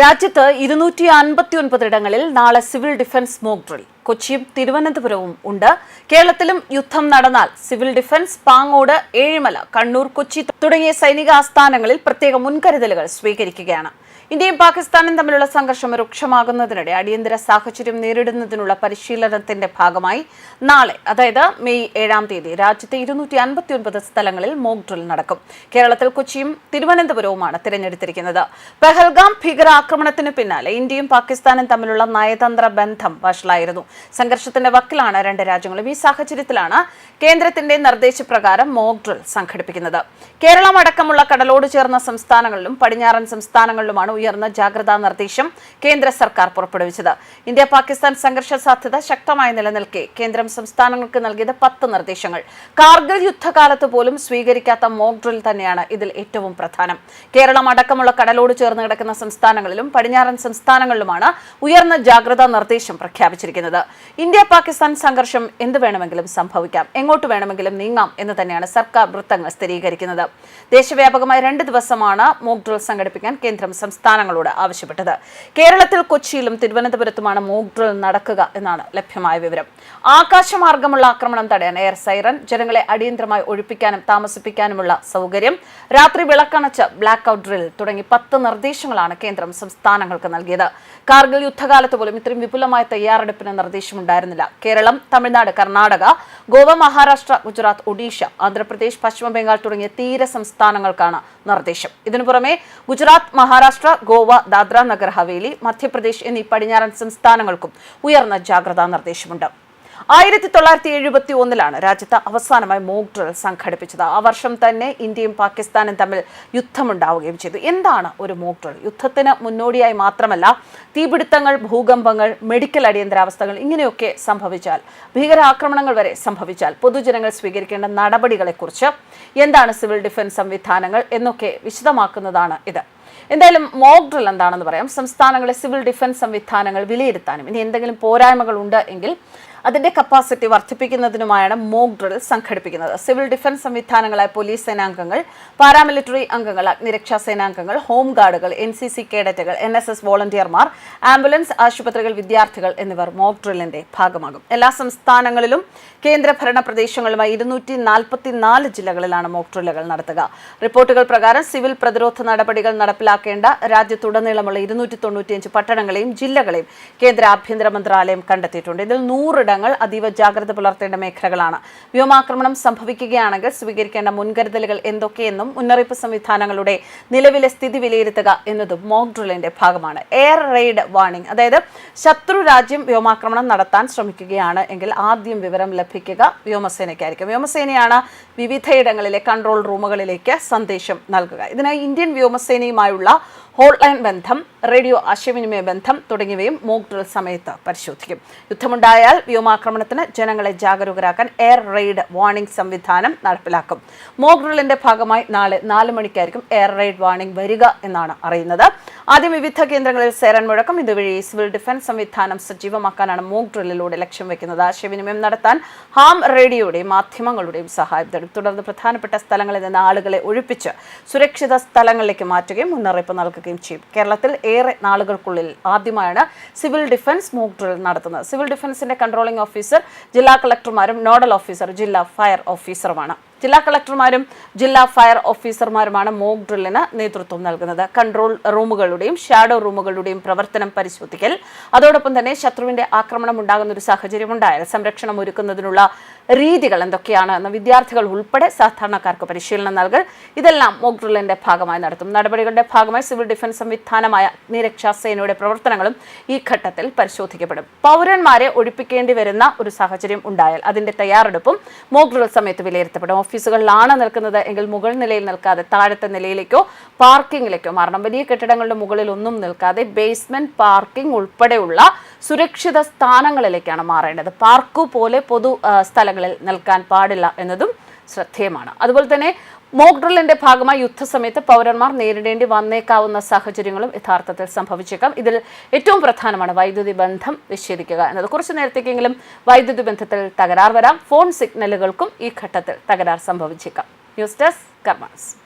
രാജ്യത്ത് ഇരുന്നൂറ്റി അൻപത്തി ഒൻപതിടങ്ങളിൽ നാളെ സിവിൽ ഡിഫൻസ് മോക് ഡ്രിൽ. കൊച്ചിയും തിരുവനന്തപുരവും ഉണ്ട്. കേരളത്തിലും യുദ്ധം നടന്നാൽ സിവിൽ ഡിഫൻസ് പാങ്ങോട് ഏഴിമല കണ്ണൂർ കൊച്ചി തുടങ്ങിയ സൈനിക ആസ്ഥാനങ്ങളിൽ പ്രത്യേക മുൻകരുതലുകൾ സ്വീകരിക്കുകയാണ്. ഇന്ത്യയും പാകിസ്ഥാനും തമ്മിലുള്ള സംഘർഷം രൂക്ഷമാകുന്നതിനിടെ അടിയന്തര സാഹചര്യം നേരിടുന്നതിനുള്ള പരിശീലനത്തിന്റെ ഭാഗമായി നാളെ അതായത് മെയ് ഏഴാം തീയതി രാജ്യത്തെ ഇരുന്നൂറ്റി അൻപത്തി ഒൻപത് സ്ഥലങ്ങളിൽ മോക് ഡ്രിൽ നടക്കും. കേരളത്തിൽ കൊച്ചിയും തിരുവനന്തപുരവുമാണ് തിരഞ്ഞെടുത്തിരിക്കുന്നത്. പെഹൽഗാം ഭീകരാക്രമണത്തിന് പിന്നാലെ ഇന്ത്യയും പാകിസ്ഥാനും തമ്മിലുള്ള നയതന്ത്ര ബന്ധം വഷളായിരുന്നു. സംഘർഷത്തിന്റെ വക്കിലാണ് രണ്ട് രാജ്യങ്ങളും ഈ സാഹചര്യത്തിലാണ് കേന്ദ്രത്തിന്റെ നിർദ്ദേശപ്രകാരം മോക് ഡ്രിൽ സംഘടിപ്പിക്കുന്നത്. കേരളം അടക്കമുള്ള കടലോട് ചേർന്ന സംസ്ഥാനങ്ങളിലും പടിഞ്ഞാറൻ സംസ്ഥാനങ്ങളിലുമാണ് ഉയർന്ന ജാഗ്രതാ നിർദ്ദേശം കേന്ദ്ര സർക്കാർ പുറപ്പെടുവിച്ചത്. ഇന്ത്യ പാകിസ്ഥാൻ സംഘർഷ സാധ്യത ശക്തമായി നിലനിൽക്കെ കേന്ദ്രം സംസ്ഥാനങ്ങൾക്ക് നൽകിയത് പത്ത് നിർദ്ദേശങ്ങൾ. കാർഗിൽ യുദ്ധകാലത്ത് പോലും സ്വീകരിക്കാത്ത മോക് ഡ്രിൽ തന്നെയാണ് ഇതിൽ ഏറ്റവും പ്രധാനം. കേരളം അടക്കമുള്ള കടലോട് ചേർന്ന് കിടക്കുന്ന സംസ്ഥാനങ്ങളിലും പടിഞ്ഞാറൻ സംസ്ഥാനങ്ങളിലുമാണ് ഉയർന്ന ജാഗ്രതാ നിർദ്ദേശം പ്രഖ്യാപിച്ചിരിക്കുന്നത്. ഇന്ത്യ പാകിസ്ഥാൻ സംഘർഷം എന്ത് വേണമെങ്കിലും സംഭവിക്കാം. എങ്ങോട്ട് വേണമെങ്കിലും നീങ്ങാം എന്ന് തന്നെയാണ് സർക്കാർ വൃത്തങ്ങൾ സ്ഥിരീകരിക്കുന്നത്. ദേശവ്യാപകമായി രണ്ട് ദിവസമാണ് മോക് ഡ്രിൽ സംഘടിപ്പിക്കാൻ കേന്ദ്രം സംസ്ഥാനങ്ങളോട് ആവശ്യപ്പെട്ടത്. കേരളത്തിൽ കൊച്ചിയിലും തിരുവനന്തപുരത്തുമാണ് മോക് ഡ്രിൽ നടക്കുക എന്നാണ് ലഭ്യമായ വിവരം. ആകാശമാർഗമുള്ള ആക്രമണം തടയാൻ എയർ സൈറൻ ജനങ്ങളെ അടിയന്തരമായി ഒഴിപ്പിക്കാനും താമസിപ്പിക്കാനുമുള്ള സൗകര്യം രാത്രി വിളക്കണച്ച് ബ്ലാക്ക് ഔട്ട് ഡ്രിൽ തുടങ്ങി പത്ത് നിർദ്ദേശങ്ങളാണ് കേന്ദ്രം സംസ്ഥാനങ്ങൾക്ക് നൽകിയത്. കാർഗിൽ യുദ്ധകാലത്ത് പോലും ഇത്രയും വിപുലമായ തയ്യാറെടുപ്പിന് നിർദ്ദേശമുണ്ടായിരുന്നില്ല. കേരളം തമിഴ്നാട് കർണാടക ഗോവ മഹാരാഷ്ട്ര ഗുജറാത്ത് ഒഡീഷ ആന്ധ്രാപ്രദേശ് പശ്ചിമ ബംഗാൾ തുടങ്ങിയ തീര സംസ്ഥാനങ്ങൾക്കാണ് നിർദ്ദേശം. ഇതിനു പുറമെ ഗുജറാത്ത് മഹാരാഷ്ട്ര ഗോവ ദാദ്ര നഗർ ഹവേലി മധ്യപ്രദേശ് എന്നീ പടിഞ്ഞാറൻ സംസ്ഥാനങ്ങൾക്കും ഉയർന്ന ജാഗ്രതാ നിർദ്ദേശമുണ്ട്. ആയിരത്തി തൊള്ളായിരത്തി എഴുപത്തി ഒന്നിലാണ് രാജ്യത്ത് അവസാനമായി മോക് ഡ്രിൽ സംഘടിപ്പിച്ചത്. ആ വർഷം തന്നെ ഇന്ത്യയും പാകിസ്ഥാനും തമ്മിൽ യുദ്ധമുണ്ടാവുകയും ചെയ്തു. എന്താണ് ഒരു മോക് ഡ്രിൽ? യുദ്ധത്തിന് മുന്നോടിയായി മാത്രമല്ല തീപിടുത്തങ്ങൾ ഭൂകമ്പങ്ങൾ മെഡിക്കൽ അടിയന്തരാവസ്ഥകൾ ഇങ്ങനെയൊക്കെ സംഭവിച്ചാൽ ഭീകരാക്രമണങ്ങൾ വരെ സംഭവിച്ചാൽ പൊതുജനങ്ങൾ സ്വീകരിക്കേണ്ട നടപടികളെക്കുറിച്ച് എന്താണ് സിവിൽ ഡിഫൻസ് സംവിധാനങ്ങൾ എന്നൊക്കെ വിശദമാക്കുന്നതാണ് ഇത്. എന്തായാലും മോക്ക് ഡ്രിൽ എന്താണെന്ന് പറയാം. സംസ്ഥാനങ്ങളെ സിവിൽ ഡിഫൻസ് സംവിധാനങ്ങൾ വിലയിരുത്താനും ഇനി എന്തെങ്കിലും പോരായ്മകൾ ഉണ്ട് എങ്കിൽ അതിന്റെ കപ്പാസിറ്റി വർദ്ധിപ്പിക്കുന്നതിനുമായാണ് മോക്ക് ഡ്രിൽ സംഘടിപ്പിക്കുന്നത്. സിവിൽ ഡിഫൻസ് സംവിധാനങ്ങളായ പോലീസ് സേനാംഗങ്ങൾ പാരാമിലിറ്ററി അംഗങ്ങൾ അഗ്നിരക്ഷാ സേനാംഗങ്ങൾ ഹോം ഗാർഡുകൾ എൻ സി സി കേഡറ്റുകൾ എൻ എസ് എസ് വോളണ്ടിയർമാർ ആംബുലൻസ് ആശുപത്രികൾ വിദ്യാർത്ഥികൾ എന്നിവർ മോക്ക് ഡ്രില്ലിന്റെ ഭാഗമാകും. എല്ലാ സംസ്ഥാനങ്ങളിലും കേന്ദ്രഭരണ പ്രദേശങ്ങളുമായി ഇരുന്നൂറ്റി നാൽപ്പത്തിനാല് ജില്ലകളിലാണ് മോക്ക് ഡ്രില്ലുകൾ നടത്തുക. റിപ്പോർട്ടുകൾ പ്രകാരം സിവിൽ പ്രതിരോധ നടപടികൾ നടപ്പിലാക്കേണ്ട രാജ്യത്തുടനീളമുള്ള ഇരുന്നൂറ്റി തൊണ്ണൂറ്റിയഞ്ച് പട്ടണങ്ങളെയും ജില്ലകളെയും കേന്ദ്ര ആഭ്യന്തര മന്ത്രാലയം കണ്ടെത്തിയിട്ടുണ്ട്. ഇതിൽ നൂറിടങ്ങൾ അതീവ ജാഗ്രത പുലർത്തേണ്ട മേഖലകളാണ്. വ്യോമാക്രമണം സംഭവിക്കുകയാണെങ്കിൽ സ്വീകരിക്കേണ്ട മുൻകരുതലുകൾ എന്തൊക്കെയെന്നും മുന്നറിയിപ്പ് സംവിധാനങ്ങളുടെ നിലവിലെ സ്ഥിതി വിലയിരുത്തുക എന്നതും മോക് ഡ്രില്ലിന്റെ ഭാഗമാണ്. എയർ റെയ്ഡ് വാർണിംഗ് അതായത് ശത്രു രാജ്യം വ്യോമാക്രമണം നടത്താൻ ശ്രമിക്കുകയാണ് എങ്കിൽ ആദ്യം വിവരം ലഭിക്കുക വ്യോമസേനയ്ക്കായിരിക്കും. വ്യോമസേനയാണ് വിവിധയിടങ്ങളിലെ കൺട്രോൾ റൂമുകളിലേക്ക് സന്ദേശം നൽകുക. ഇതിനായി ഇന്ത്യൻ വ്യോമസേനയുമായുള്ള ഹോട്ട്ലൈൻ ബന്ധം റേഡിയോ ആശയവിനിമയ ബന്ധം തുടങ്ങിയവയും മോക് ഡ്രിൽ സമയത്ത് പരിശോധിക്കും. യുദ്ധമുണ്ടായാൽ വ്യോമാക്രമണത്തിന് ജനങ്ങളെ ജാഗരൂകരാക്കാൻ എയർ റെയ്ഡ് വാർണിംഗ് സംവിധാനം നടപ്പിലാക്കും. മോക്ക് ഡ്രില്ലിന്റെ ഭാഗമായി നാളെ നാല് മണിക്കായിരിക്കും എയർ റെയ്ഡ് വാർണിംഗ് വരിക എന്നാണ് അറിയുന്നത്. ആദ്യം വിവിധ കേന്ദ്രങ്ങളിൽ സേരൻ മുഴക്കം ഇതുവഴി സിവിൽ ഡിഫൻസ് സംവിധാനം സജീവമാക്കാനാണ് മോക്ക് ഡ്രില്ലിലൂടെ ലക്ഷ്യം വെക്കുന്നത്. ആശയവിനിമയം നടത്താൻ ഹാം റേഡിയോയുടെയും മാധ്യമങ്ങളുടെയും സഹായം തേടും. തുടർന്ന് പ്രധാനപ്പെട്ട സ്ഥലങ്ങളിൽ നിന്ന് ആളുകളെ ഒഴിപ്പിച്ച് സുരക്ഷിത സ്ഥലങ്ങളിലേക്ക് മാറ്റുകയും മുന്നറിയിപ്പ് നൽകുകയും ചെയ്യും. കേരളത്തിൽ ഏറെ നാളുകൾക്കുള്ളിൽ ആദ്യമായാണ് സിവിൽ ഡിഫൻസ് മോക് ഡ്രിൽ നടത്തുന്നത്. സിവിൽ ഡിഫൻസിന്റെ കൺട്രോളിംഗ് ഓഫീസർ ജില്ലാ കളക്ടർമാരും നോഡൽ ഓഫീസർ ജില്ലാ ഫയർ ഓഫീസറുമാണ്. ജില്ലാ കളക്ടർമാരും ജില്ലാ ഫയർ ഓഫീസർമാരുമാണ് മോക്ക് ഡ്രില്ലിന് നേതൃത്വം നൽകുന്നത്. കൺട്രോൾ റൂമുകളുടെയും ഷാഡോ റൂമുകളുടെയും പ്രവർത്തനം പരിശോധിക്കൽ. അതോടൊപ്പം തന്നെ ശത്രുവിന്റെ ആക്രമണം ഉണ്ടാകുന്ന ഒരു സാഹചര്യം ഉണ്ടായാൽ സംരക്ഷണം ഒരുക്കുന്നതിനുള്ള രീതികൾ എന്തൊക്കെയാണ് എന്ന വിദ്യാർത്ഥികൾ ഉൾപ്പെടെ സാധാരണക്കാർക്ക് പരിശീലനം നൽകൽ. ഇതെല്ലാം മോക്ക് ഡ്രില്ലിന്റെ ഭാഗമായി നടത്തും. നടപടികളുടെ ഭാഗമായി സിവിൽ ഡിഫൻസ് സംവിധാനമായ അഗ്നിരക്ഷാ സേനയുടെ പ്രവർത്തനങ്ങളും ഈ ഘട്ടത്തിൽ പരിശോധിക്കപ്പെടും. പൗരന്മാരെ ഒഴിപ്പിക്കേണ്ടി വരുന്ന ഒരു സാഹചര്യം ഉണ്ടായാൽ അതിന്റെ തയ്യാറെടുപ്പും മോക്ക് ഡ്രിൽ സമയത്ത് വിലയിരുത്തപ്പെടും. ഓഫീസുകളിലാണ് നിൽക്കുന്നത്. എങ്കിൽ മുകൾ നിലയിൽ നിൽക്കാതെ താഴത്തെ നിലയിലേക്കോ പാർക്കിങ്ങിലേക്കോ മാറണം. വലിയ കെട്ടിടങ്ങളുടെ മുകളിൽ ഒന്നും നിൽക്കാതെ ബേസ്മെന്റ് പാർക്കിംഗ് ഉൾപ്പെടെയുള്ള സുരക്ഷിത സ്ഥാനങ്ങളിലേക്കാണ് മാറേണ്ടത്. പാർക്കു പോലെ പൊതു സ്ഥലങ്ങളിൽ നിൽക്കാൻ പാടില്ല എന്നതും ശ്രദ്ധേയമാണ്. അതുപോലെ തന്നെ മോക്ക് ഡ്രില്ലിന്റെ ഭാഗമായി യുദ്ധസമയത്ത് പൗരന്മാർ നേരിടേണ്ടി വന്നേക്കാവുന്ന സാഹചര്യങ്ങളും യഥാർത്ഥത്തിൽ സംഭവിച്ചേക്കാം. ഇതിൽ ഏറ്റവും പ്രധാനമാണ് വൈദ്യുതി ബന്ധം വിച്ഛേദിക്കുക എന്നത്. കുറച്ചു നേരത്തേക്കെങ്കിലും വൈദ്യുതി ബന്ധത്തിൽ തകരാർ വരാം. ഫോൺ സിഗ്നലുകൾക്കും ഈ ഘട്ടത്തിൽ തകരാർ സംഭവിച്ചേക്കാം. News desk karmas